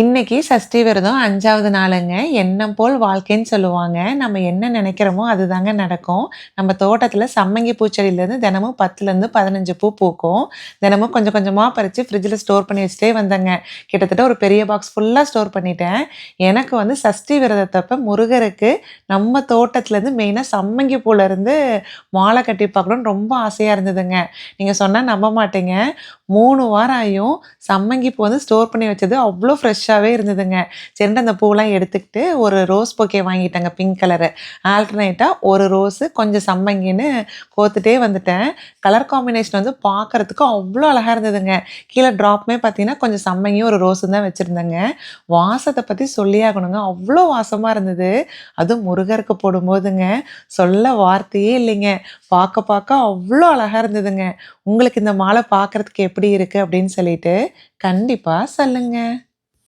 இன்னைக்கு சஷ்டி விரதம் அஞ்சாவது நாளுங்க. எண்ணம் போல் வாழ்க்கைன்னு சொல்லுவாங்க. நம்ம என்ன நினைக்கிறோமோ அதுதாங்க நடக்கும். நம்ம தோட்டத்தில் சம்மங்கி பூச்செடியிலேருந்து தினமும் பத்துலேருந்து பதினஞ்சு பூ பூக்கும். தினமும் கொஞ்சம் கொஞ்சமாக பறித்து ஃப்ரிட்ஜில் ஸ்டோர் பண்ணி வச்சுட்டே வந்தேங்க. கிட்டத்தட்ட ஒரு பெரிய பாக்ஸ் ஃபுல்லாக ஸ்டோர் பண்ணிட்டேன். எனக்கு வந்து சஷ்டி விரதத்தப்ப முருகருக்கு நம்ம தோட்டத்துலேருந்து மெயினாக சம்மங்கி பூலேருந்து மாலை கட்டி பார்க்கணுன்னு ரொம்ப ஆசையாக இருந்ததுங்க. நீங்கள் சொன்னால் நம்ப மாட்டீங்க. மூணு வாரம் ஆகியும் சம்மங்கி பூ வந்து ஸ்டோர் பண்ணி வச்சது அவ்வளோ ஃப்ரெஷ்ஷாகவே இருந்ததுங்க. சரின்ட்டு அந்த பூவெலாம் எடுத்துக்கிட்டு ஒரு ரோஸ் பொக்கே வாங்கிட்டாங்க பிங்க் கலரு ஆல்டர்னேட்டாக ஒரு ரோஸு கொஞ்சம் சம்மங்கின்னு கோத்துட்டே வந்துட்டேன். கலர் காம்பினேஷன் வந்து பார்க்கறதுக்கு அவ்வளோ அழகாக இருந்ததுங்க. கீழே ட்ராப்புமே பார்த்தீங்கன்னா கொஞ்சம் சம்மங்கியும் ஒரு ரோஸும் தான் வச்சுருந்தேங்க. வாசத்தை பற்றி சொல்லியாகணுங்க அவ்வளோ வாசமாக இருந்தது. அதுவும் முருகருக்கு போடும்போதுங்க. சொல்ல வார்த்தையே இல்லைங்க. பார்க்க பார்க்க அவ்வளோ அழகாக இருந்ததுங்க. உங்களுக்கு இந்த மாலை பார்க்கறதுக்கு எப்படி இருக்குது அப்படின்னு சொல்லிட்டு கண்டிப்பாக சொல்லுங்கள்